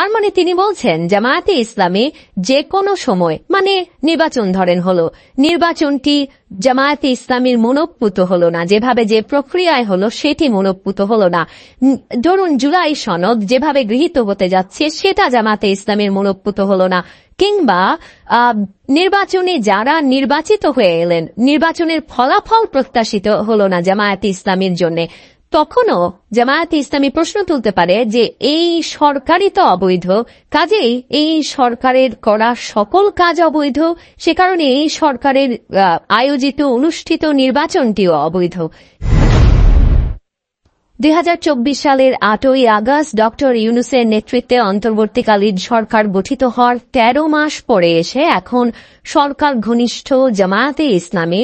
তার মানে তিনি বলছেন, জামায়াতে ইসলামী যে কোনো সময় মানে নির্বাচন ধরেন হলো, নির্বাচনটি জামায়াতে ইসলামীর মনোপুত হলো না, যেভাবে যে প্রক্রিয়ায় হলো সেটি মনোপুত হলো না। ধরুন জুলাই সনদ যেভাবে গৃহীত হতে যাচ্ছে, সেটা জামাতে ইসলামীর মনোপুত হলো না। কিংবা নির্বাচনে যারা নির্বাচিত হয়ে এলেন, নির্বাচনের ফলাফল প্রত্যাশিত হলো না জামায়াতে ইসলামীর জন্য। তখনও জামায়াতে ইসলামী প্রশ্ন তুলতে পারে যে এই সরকারই তো অবৈধ। কাজেই এই সরকারের করা সকল কাজ অবৈধ। সে কারণে এই সরকারের আয়োজিত অনুষ্ঠিত নির্বাচনটিও অবৈধ। দুই হাজার চব্বিশ সালের আটই আগস্ট ডক্টর ইউনুসের নেতৃত্বে অন্তর্বর্তীকালীন সরকার গঠিত হওয়ার তেরো মাস পরে এসে এখন সরকার ঘনিষ্ঠ জামায়াতে ইসলামী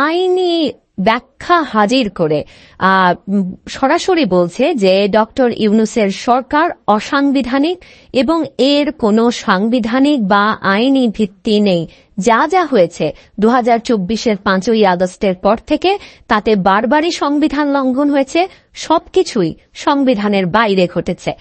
আইনি ব্যাখ্যা হাজির করে। সরাসরি বলছে যে, ডক্টর ইউনুসের সরকার অসাংবিধানিক এবং এর কোনো সাংবিধানিক বা আইনি ভিত্তি নেই। যা যা হয়েছে দু হাজার চব্বিশের পাঁচই আগস্টের পর থেকে তাতে বারবারই সংবিধান লঙ্ঘন হয়েছে, সবকিছুই সংবিধানের বাইরে ঘটেছে।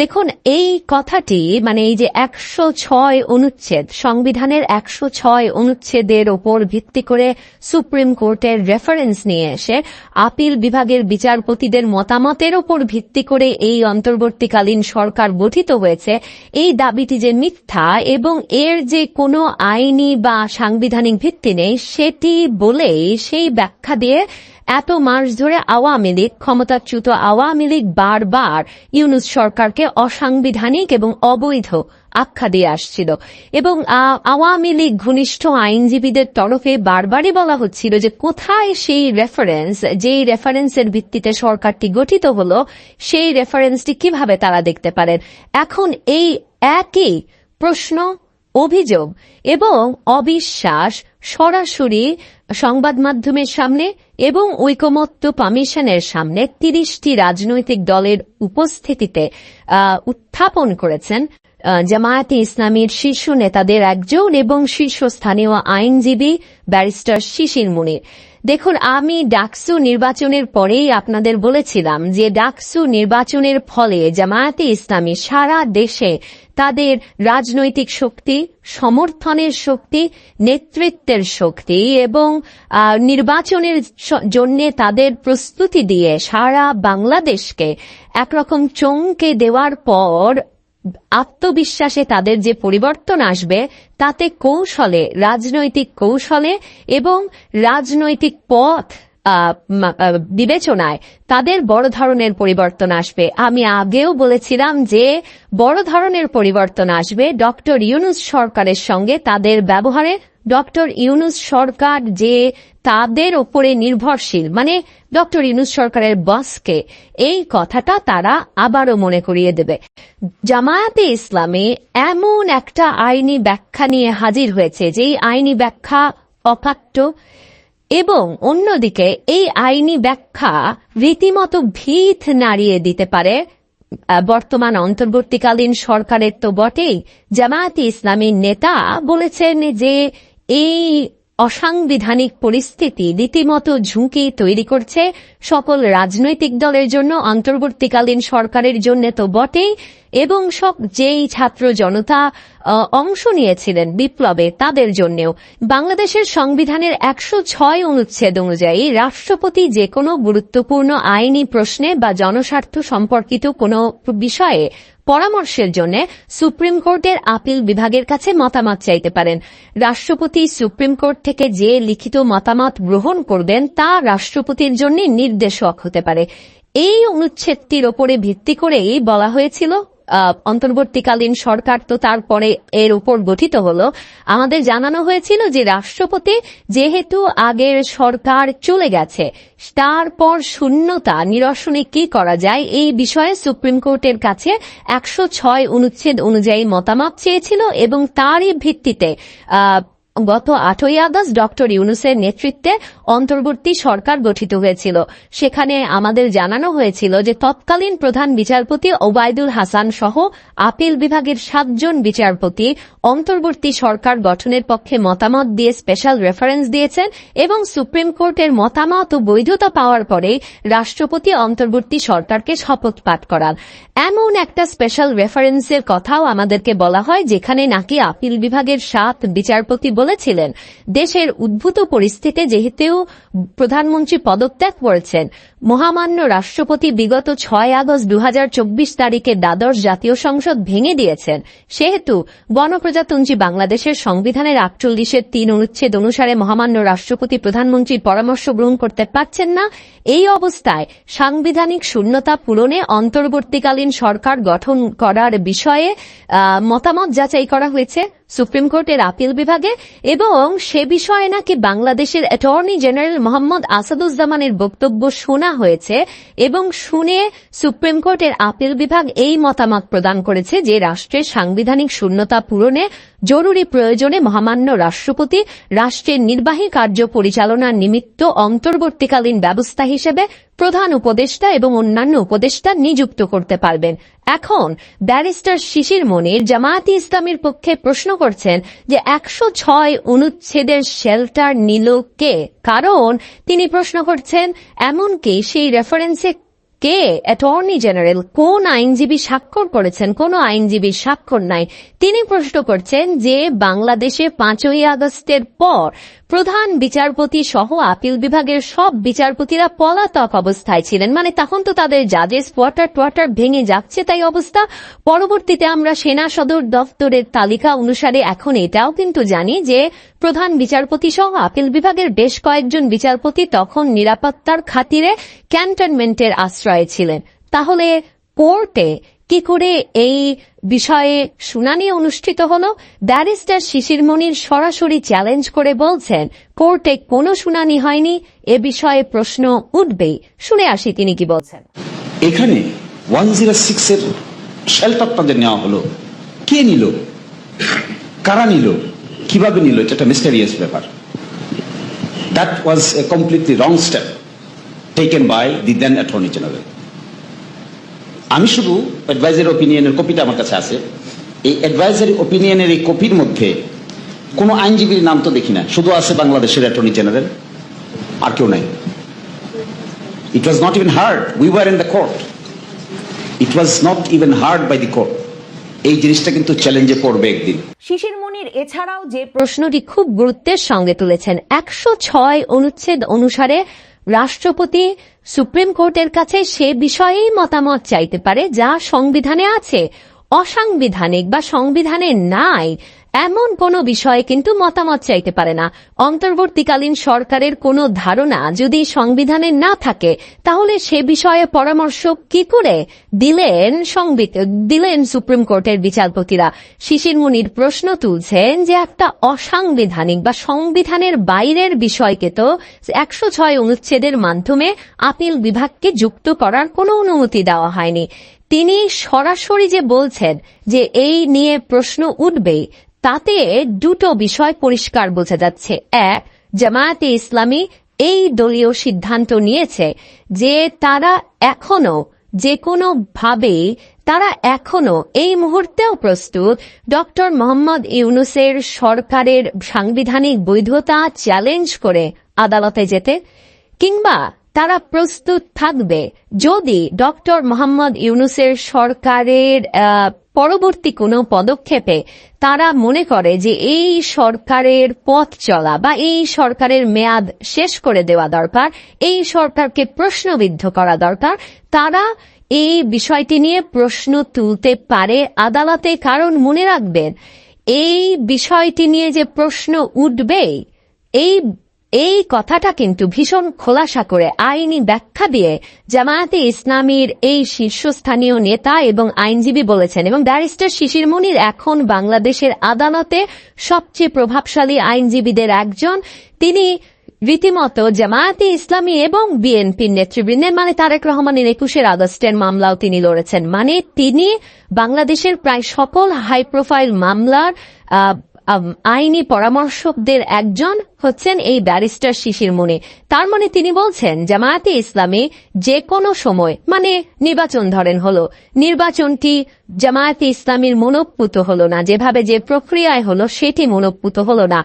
দেখুন, এই কথাটি মানে এই যে একশো ছয় অনুচ্ছেদ, সংবিধানের একশো ছয় অনুচ্ছেদের ওপর ভিত্তি করে সুপ্রিম কোর্টের রেফারেন্স নিয়ে এসে আপিল বিভাগের বিচারপতিদের মতামতের ওপর ভিত্তি করে এই অন্তর্বর্তীকালীন সরকার গঠিত হয়েছে। এই দাবিটি যে মিথ্যা এবং এর যে কোনো আইনি বা সাংবিধানিক ভিত্তি নেই, সেটি বলেই সেই ব্যাখ্যা দিয়ে এত মাস ধরে আওয়ামী লীগ, ক্ষমতাচ্যুত আওয়ামী লীগ বারবার ইউনুস সরকারকে অসাংবিধানিক এবং অবৈধ আখ্যা দিয়ে আসছিল। এবং আওয়ামী লীগ ঘনিষ্ঠ আইনজীবীদের তরফে বারবারই বলা হচ্ছিল যে কোথায় সেই রেফারেন্স যেই রেফারেন্সের ভিত্তিতে সরকারটি গঠিত হল, সেই রেফারেন্সটি কীভাবে তারা দেখতে পারেন? এখন এই একই প্রশ্ন, অভিযোগ এবং অবিশ্বাস সরাসরি সংবাদ মাধ্যমের সামনে এবং ঐকমত্য কমিশনের সামনে তিরিশটি রাজনৈতিক দলের উপস্থিতিতে উত্থাপন করেছেন। জামায়াতে ইসলামীর শীর্ষ নেতাদের একজন এবং শীর্ষস্থানীয় আইনজীবী ব্যারিস্টার শিশির মুনির। দেখুন, আমি ডাকসু নির্বাচনের পরেই আপনাদের বলেছিলাম যে ডাকসু নির্বাচনের ফলে জামায়াতে ইসলামী সারা দেশে তাদের রাজনৈতিক শক্তি, সমর্থনের শক্তি, নেতৃত্বের শক্তি এবং নির্বাচনের জন্য তাদের প্রস্তুতি দিয়ে সারা বাংলাদেশকে একরকম চমকে দেওয়ার পর আত্মবিশ্বাসে তাদের যে পরিবর্তন আসবে তাতে কৌশলে রাজনৈতিক কৌশলে এবং রাজনৈতিক পথ বিবেচনায় তাদের বড় ধরনের পরিবর্তন আসবে। আমি আগেও বলেছিলাম যে বড় ধরনের পরিবর্তন আসবে ডক্টর ইউনুস সরকারের সঙ্গে তাদের ব্যবহারে। ডক্টর ইউনুস সরকার যে তাদের ওপরে নির্ভরশীল মানে ডক্টর ইউনুস সরকারের বসকে, এই কথাটা তারা আবারও মনে করিয়ে দেবে। জামায়াতে ইসলামে এমন একটা আইনি ব্যাখ্যা নিয়ে হাজির হয়েছে, যেই আইনি ব্যাখ্যা অকাট্য। এবং অন্যদিকে এই আইনি ব্যাখ্যা রীতিমতো ভিত নাড়িয়ে দিতে পারে। বর্তমান অন্তর্বর্তীকালীন সরকারের তো বটেই। জামায়াতে ইসলামীর নেতা বলেছেন যে, এই অসাংবিধানিক পরিস্থিতি রীতিমতো ঝুঁকি তৈরি করছে। সকল রাজনৈতিক দলের জন্য অন্তর্বর্তীকালীন সরকারের জন্য তো বটেই। এবং সব যেই ছাত্র জনতা অংশ নিয়েছিলেন বিপ্লবে তাদের জন্যেও। বাংলাদেশের সংবিধানের একশো ছয় অনুচ্ছেদ অনুযায়ী রাষ্ট্রপতি যে কোনো গুরুত্বপূর্ণ আইনি প্রশ্নে বা জনস্বার্থ সম্পর্কিত কোনো বিষয়ে পরামর্শের জন্য সুপ্রিম কোর্টের আপিল বিভাগের কাছে মতামত চাইতে পারেন। রাষ্ট্রপতি সুপ্রিম কোর্ট থেকে যে লিখিত মতামত গ্রহণ করবেন তা রাষ্ট্রপতির জন্য নির্দেশক হতে পারে। এই অনুচ্ছেদটির ওপরে ভিত্তি করেই বলা হয়েছিল অন্তর্বর্তীকালীন সরকার তো তারপরে এর উপর গঠিত হল। আমাদের জানানো হয়েছিল যে রাষ্ট্রপতি যেহেতু আগের সরকার চলে গেছে, তারপর শূন্যতা নিরসনে কি করা যায় এই বিষয়ে সুপ্রিম কোর্টের কাছে একশো ছয় অনুচ্ছেদ অনুযায়ী মতামত চেয়েছিল এবং তারই ভিত্তিতে গত আটই আগস্ট ডক্টর ইউনুসের নেতৃত্বে অন্তর্বর্তী সরকার গঠিত হয়েছিল। সেখানে আমাদের জানানো হয়েছিল যে তৎকালীন প্রধান বিচারপতি ওবায়দুল হাসান সহ আপিল বিভাগের সাতজন বিচারপতি অন্তর্বর্তী সরকার গঠনের পক্ষে মতামত দিয়ে স্পেশাল রেফারেন্স দিয়েছেন এবং সুপ্রিম কোর্টের মতামত ও বৈধতা পাওয়ার পরে রাষ্ট্রপতি অন্তর্বর্তী সরকারকে শপথ পাঠ করান। এমন একটা স্পেশাল রেফারেন্সের কথাও আমাদেরকে বলা হয়, যেখানে নাকি আপিল বিভাগের সাত বিচারপতি বলেছিলেন দেশের উদ্ভূত পরিস্থিতি যেহেতু প্রধানমন্ত্রী পদত্যাগ করেছেন মহামান্য রাষ্ট্রপতি বিগত ছয় আগস্ট দু হাজার চব্বিশ তারিখে দ্বাদশ জাতীয় সংসদ ভেঙে দিয়েছেন। সেহেতু গণপ্রজাতন্ত্রী বাংলাদেশের সংবিধানের আটচল্লিশের তিন অনুচ্ছেদ অনুসারে মহামান্য রাষ্ট্রপতি প্রধানমন্ত্রীর পরামর্শ গ্রহণ করতে পারছেন না। এই অবস্থায় সাংবিধানিক শূন্যতা পূরণে অন্তর্বর্তীকালীন সরকার গঠন করার বিষয়ে মতামত যাচাই করা হয়েছে সুপ্রিম কোর্টের আপিল বিভাগে এবং সে বিষয়ে নাকি বাংলাদেশের অ্যাটর্নি জেনারেল মোহাম্মদ আসাদুজ্জামানের বক্তব্য শোনা হয়েছে এবং শুনে সুপ্রিম কোর্টের আপিল বিভাগ এই মতামত প্রদান করেছে যে রাষ্ট্রের সাংবিধানিক শূন্যতা পূরণে জরুরি প্রয়োজনে মহামান্য রাষ্ট্রপতি রাষ্ট্রের নির্বাহী কার্য পরিচালনার নিমিত্ত অন্তর্বর্তীকালীন ব্যবস্থা হিসেবে প্রধান উপদেষ্টা এবং অন্যান্য উপদেষ্টা নিযুক্ত করতে পারবেন। এখন ব্যারিস্টার শিশির মনির জামায়াতি ইসলামের পক্ষে প্রশ্ন করছেন যে একশো ছয় অনুচ্ছেদের শেল্টার নিল কে? কারণ তিনি প্রশ্ন করছেন, এমনকি সেই রেফারেন্সে কে? অ্যাটর্নি জেনারেল কোন আইনজীবী স্বাক্ষর করেছেন? কোন আইনজীবী স্বাক্ষর নাই। তিনি প্রশ্ন করছেন যে, বাংলাদেশে পাঁচই আগস্টের পর প্রধান বিচারপতি সহ আপিল বিভাগের সব বিচারপতিরা পলাতক অবস্থায় ছিলেন। মানে তখন তো তাদের জাজেস কোয়ার্টার টোয়ার্টার ভেঙে যাচ্ছে তাই অবস্থা। পরবর্তীতে আমরা সেনা সদর দফতরের তালিকা অনুসারে এখন এটাও কিন্তু জানি যে, প্রধান বিচারপতি সহ আপিল বিভাগের বেশ কয়েকজন বিচারপতি তখন নিরাপত্তার খাতিরে ক্যান্টনমেন্টের আশ্রয়ে ছিলেন। তাহলে কোর্টে কি করে এই বিষয়ে শুনানি অনুষ্ঠিত হল? ব্যারিস্টার শিশির মনির সরাসরি চ্যালেঞ্জ করে বলছেন, কোর্টে কোনো শুনানি হয়নি, এ বিষয়ে প্রশ্ন উঠবেই। শুনে আসি তিনি কি বলছেন। এখানে ওয়ান জিরো সিক্স যে নেওয়া হলো। কে নিল? কারা নিল? কীভাবে নিল? এটা একটা মিস্টেরিয়াস ব্যাপার। That was a completely wrong step taken by the then attorney general আমি শুধু অ্যাডভাইজারি ওপিনিয়নের কপিটা আমার কাছে আছে। এই অ্যাডভাইজারি ওপিনিয়নের এই কপির মধ্যে কোনো আইনজীবীর নাম তো দেখি না। শুধু আছে বাংলাদেশের অ্যাটর্নি জেনারেল আর কেউ নাই। It was not even hard We were in the court. It was not even heard by the court. এই জিনিসটা কিন্তু চ্যালেঞ্জে পড়বে একদিন। শিশির মনির এছাড়াও যে প্রশ্নটি খুব গুরুত্বের সঙ্গে তুলেছেন। একশো ছয় অনুচ্ছেদ অনুসারে রাষ্ট্রপতি সুপ্রিম কোর্টের কাছে সে বিষয়েই মতামত চাইতে পারে যা সংবিধানে আছে। অসাংবিধানিক বা সংবিধানে নাই এমন কোনো বিষয়ে কিন্তু মতামত চাইতে পারে না। অন্তর্বর্তীকালীন সরকারের কোনো ধারণা যদি সংবিধানে না থাকে, তাহলে সে বিষয়ে পরামর্শ কি করে দিলেন দিলেন সুপ্রিম কোর্টের বিচারপতিরা? শিশির মুনির প্রশ্ন তুলছেন যে একটা অসাংবিধানিক বা সংবিধানের বাইরের বিষয়কে তো একশো ছয় অনুচ্ছেদের মাধ্যমে আপিল বিভাগকে যুক্ত করার কোনো অনুমতি দেওয়া হয়নি। তিনি সরাসরি যে বলছেন যে এই নিয়ে প্রশ্ন উঠবে তাতে দুটো বিষয় পরিষ্কার বোঝা যাচ্ছে। এক, জামায়াতে ইসলামী এই দলীয় সিদ্ধান্ত নিয়েছে যে তারা এখনও যে কোনো ভাবে তারা এখনও এই মুহূর্তেও প্রস্তুত ডক্টর মোহাম্মদ ইউনুসের সরকারের সাংবিধানিক বৈধতা চ্যালেঞ্জ করে আদালতে যেতে কিংবা তারা প্রস্তুত থাকবে। যদি ডক্টর মোহাম্মদ ইউনুসের সরকারের পরবর্তী কোনো পদক্ষেপে তারা মনে করে যে এই সরকারের পথ চলা বা এই সরকারের মেয়াদ শেষ করে দেওয়া দরকার, এই সরকারকে প্রশ্নবিদ্ধ করা দরকার, তারা এই বিষয়টি নিয়ে প্রশ্ন তুলতে পারে। আদালতে কারণ মনে রাখবেন, এই বিষয়টি নিয়ে যে প্রশ্ন উঠবে এই এই কথাটা কিন্তু ভীষণ খোলাসা করে আইনি ব্যাখ্যা দিয়ে জামায়াতে ইসলামীর এই শীর্ষস্থানীয় নেতা এবং আইনজীবী বলেছেন, এবং ব্যারিস্টার শিশির মনির এখন বাংলাদেশের আদালতে সবচেয়ে প্রভাবশালী আইনজীবীদের একজন। তিনি রীতিমতো জামায়াতে ইসলামী এবং বিএনপির নেতৃবৃন্দের মানে তারেক রহমানের একুশের আগস্টের মামলাও তিনি লড়েছেন। মানে তিনি বাংলাদেশের প্রায় সকল হাই প্রোফাইল মামলার আইনি পরামর্শকদের একজন হচ্ছেন এই ব্যারিস্টার শিশির মনি। তার মানে তিনি বলছেন, জামায়াতে ইসলামে যে কোনো সময় মানে নির্বাচন ধরেন হল, নির্বাচনটি জামায়াতে ইসলামীর মনোপুত হল না, যেভাবে যে প্রক্রিয়ায় হল সেটি মনোপুত হলো না।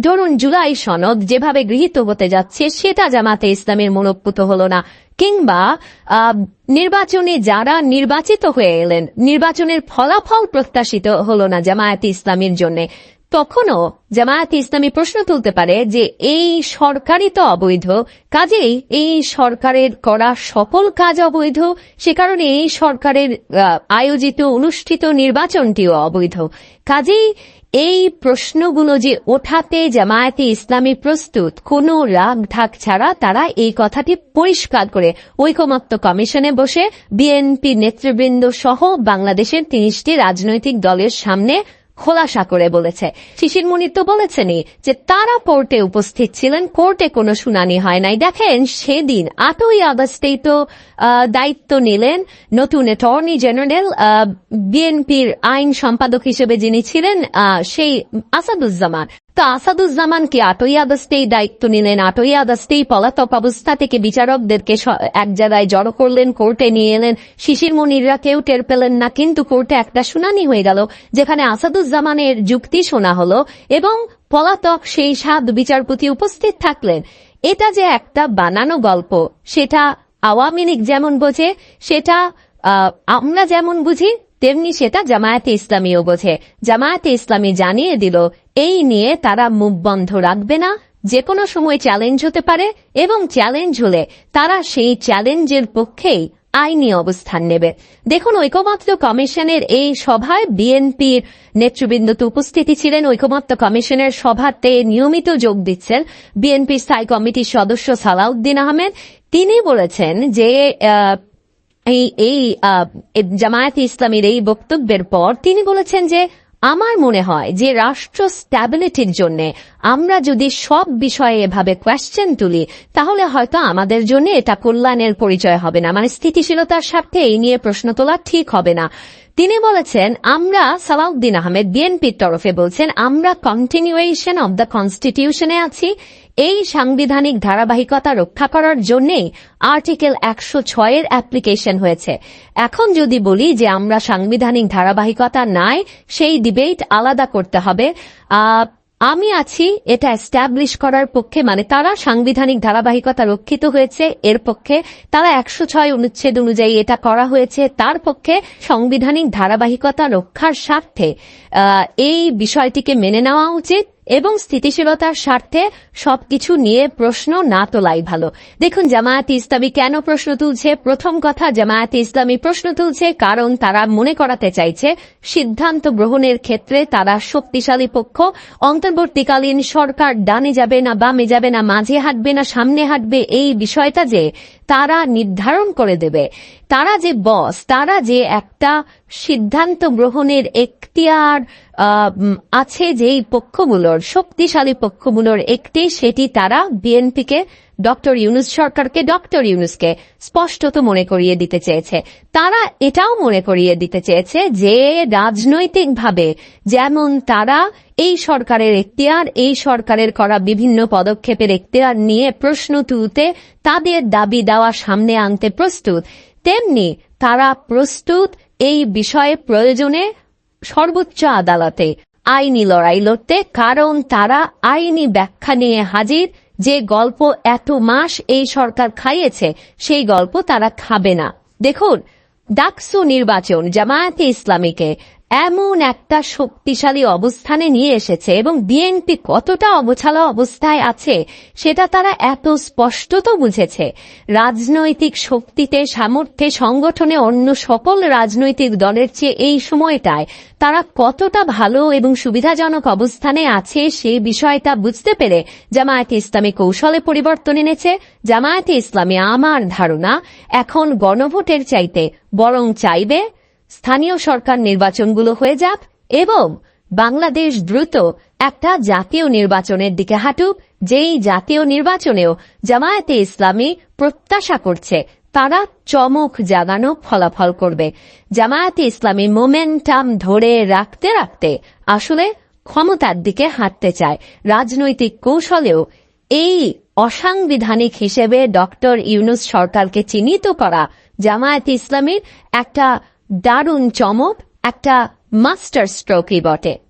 ধরুন জুলাই সনদ যেভাবে গৃহীত হতে যাচ্ছে, সেটা জামায়াতে ইসলামের মনোপুত হল না। কিংবা নির্বাচনে যারা নির্বাচিত হয়ে এলেন, নির্বাচনের ফলাফল প্রত্যাশিত হল না জামায়াতে ইসলামীর জন্য। তখনও জামায়াতে ইসলামী প্রশ্ন তুলতে পারে যে, এই সরকারই তো অবৈধ, কাজেই এই সরকারের করা সকল কাজ অবৈধ, সে কারণে এই সরকারের আয়োজিত, অনুষ্ঠিত নির্বাচনটিও অবৈধ। কাজেই এই প্রশ্নগুলো যে ওঠাতে জামায়াতে ইসলামী প্রস্তুত, কোনো রাগ ঢাক ছাড়া তারা এই কথাটি পরিষ্কার করে ঐকমত্য কমিশনে বসে বিএনপি নেতৃবৃন্দ সহ বাংলাদেশের তিরিশটি রাজনৈতিক দলের সামনে খোলাসা করে বলেছে। শিশির মনির তো বলেছেনই যে তারা কোর্টে উপস্থিত ছিলেন, কোর্টে কোনো শুনানি হয় নাই। দেখেন, সেদিন আটই আগস্টেই তো দায়িত্ব নিলেন নতুন অ্যাটর্নি জেনারেল বিএনপির আইন সম্পাদক হিসেবে যিনি ছিলেন সেই আসাদুজ্জামান। তো আসাদুজ্জামান কি আটই আগস্টেই দায়িত্ব নিলেন। আটই আগস্টেই পলাতক অবস্থা থেকে বিচারকদেরকে এক জায়গায় জড়ো করলেন, কোর্টে নিয়ে এলেন। শিশির মনিররা কেউ টের পেলেন না, কিন্তু কোর্টে একটা শুনানি হয়ে গেল, যেখানে আসাদুজ্জামানের যুক্তি শোনা হল এবং পলাতক সেই সাত বিচারপতি উপস্থিত থাকলেন। এটা যে একটা বানানো গল্প, সেটা আওয়ামী লীগ যেমন বোঝে, সেটা আমরা যেমন বুঝি তেমনি সেটা জামায়াতে ইসলামীও বোঝে। জামায়াতে ইসলামী জানিয়ে দিল, এই নিয়ে তারা মুখ বন্ধ রাখবে না যে কোনো সময় চ্যালেঞ্জ হতে পারে এবং চ্যালেঞ্জ হলে তারা সেই চ্যালেঞ্জের পক্ষেই আইনি অবস্থান নেবে। দেখুন, ঐকমত্য কমিশনের এই সভায় বিএনপির নেতৃবৃন্দ তো উপস্থিতি ছিলেন। ঐকমত্য কমিশনের সভাতে নিয়মিত যোগ দিচ্ছেন বিএনপির স্থায়ী কমিটির সদস্য সালাউদ্দিন আহমেদ। তিনি বলেছেন যে এই এই জামায়াত ইসলামীর এই বক্তব্যের পর তিনি বলেছেন যে, আমার মনে হয় যে রাষ্ট্র স্ট্যাবিলিটির জন্য আমরা যদি সব বিষয়ে এভাবে কোয়েশ্চেন তুলি, তাহলে হয়তো আমাদের জন্য এটা কল্যাণের পরিচয় হবে না। মানে স্থিতিশীলতার স্বার্থে এই নিয়ে প্রশ্ন তোলা ঠিক হবে না। তিনি বলেছেন, আমরা সালাউদ্দিন আহমেদ, বিএনপির তরফে বলছেন, আমরা কন্টিনিউয়েশন অব দ্য কনস্টিটিউশনে আছি। এই সাংবিধানিক ধারাবাহিকতা রক্ষা করার জন্যেই আর্টিকেল একশো ছয়ের অ্যাপ্লিকেশন হয়েছে। এখন যদি বলি যে আমরা সাংবিধানিক ধারাবাহিকতা নাই, সেই ডিবেট আলাদা করতে হবে। আমি আছি, এটা এস্টাবলিশ করার পক্ষে মানে তারা সাংবিধানিক ধারাবাহিকতা রক্ষিত হয়েছে, এর পক্ষে তারা একশো ছয় অনুচ্ছেদ অনুযায়ী এটা করা হয়েছে, তার পক্ষে সাংবিধানিক ধারাবাহিকতা রক্ষার স্বার্থে এই বিষয়টিকে মেনে নেওয়া উচিত। এবং স্থিতিশীলতার স্বার্থে সবকিছু নিয়ে প্রশ্ন না তোলাই ভালো। দেখুন, জামায়াতে ইসলামী কেন প্রশ্ন তুলছে? প্রথম কথা, জামায়াতে ইসলামী প্রশ্ন তুলছে কারণ তারা মনে করাতে চাইছে, সিদ্ধান্ত গ্রহণের ক্ষেত্রে তারা শক্তিশালী পক্ষ, অন্তর্বর্তীকালীন সরকার ডানে যাবে না, বামে যাবে না, মাঝে হাঁটবে না, সামনে হাঁটবে, এই বিষয়টা যে তারা নির্ধারণ করে দেবে। তারা যে বস তারা যে একটা সিদ্ধান্ত গ্রহণের এখতিয়ার আছে যেই পক্ষগুলোর, শক্তিশালী পক্ষগুলোর একটি, সেটি তারা বিএনপিকে ডক্টর ইউনুস সরকারকে ডক্টর ইউনুসকে স্পষ্টত মনে করিয়ে দিতে চেয়েছে। তারা এটাও মনে করিয়ে দিতে চেয়েছে যে রাজনৈতিকভাবে যেমন তারা এই সরকারের এখতিয়ার, এই সরকারের করা বিভিন্ন পদক্ষেপের এখতিয়ার নিয়ে প্রশ্ন তুলতে, তাদের দাবি দেওয়া সামনে আনতে প্রস্তুত, তেমনি তারা প্রস্তুত এই বিষয়ে প্রয়োজনে সর্বোচ্চ আদালতে আইনি লড়াই লড়তে, কারণ তারা আইনি ব্যাখ্যা নিয়ে হাজির। যে গল্প এত মাস এই সরকার খাইয়েছে, সেই গল্প তারা খাবে না। দেখুন, ডাকসু নির্বাচন জামায়াতে ইসলামীকে এমন একটা শক্তিশালী অবস্থানে নিয়ে এসেছে এবং বিএনপি কতটা অবছালা অবস্থায় আছে সেটা তারা এত স্পষ্টত বুঝেছে। রাজনৈতিক শক্তিতে, সামর্থ্যে সংগঠনে অন্য সকল রাজনৈতিক দলের চেয়ে এই সময়টায় তারা কতটা ভালো এবং সুবিধাজনক অবস্থানে আছে সেই বিষয়টা বুঝতে পেরে জামায়াতে ইসলামী কৌশলে পরিবর্তন এনেছে। জামায়াতে ইসলামী আমার ধারণা, এখন গণভোটের চাইতে বরং চাইবে স্থানীয় সরকার নির্বাচনগুলো হয়ে যাক এবং বাংলাদেশ দ্রুত একটা জাতীয় নির্বাচনের দিকে হাঁটুক, যেই জাতীয় নির্বাচনেও জামায়াতে ইসলামী প্রত্যাশা করছে, তারা চমক জাগানো ফলাফল করবে। জামায়াতে ইসলামী মোমেন্টাম ধরে রাখতে রাখতে আসলে ক্ষমতার দিকে হাঁটতে চায়। রাজনৈতিক কৌশলেও এই অসাংবিধানিক হিসেবে ডক্টর ইউনুস সরকারকে চিহ্নিত করা জামায়াত ইসলামীর একটা দারুণ চমক একটা মাস্টার স্ট্রোকই বটে।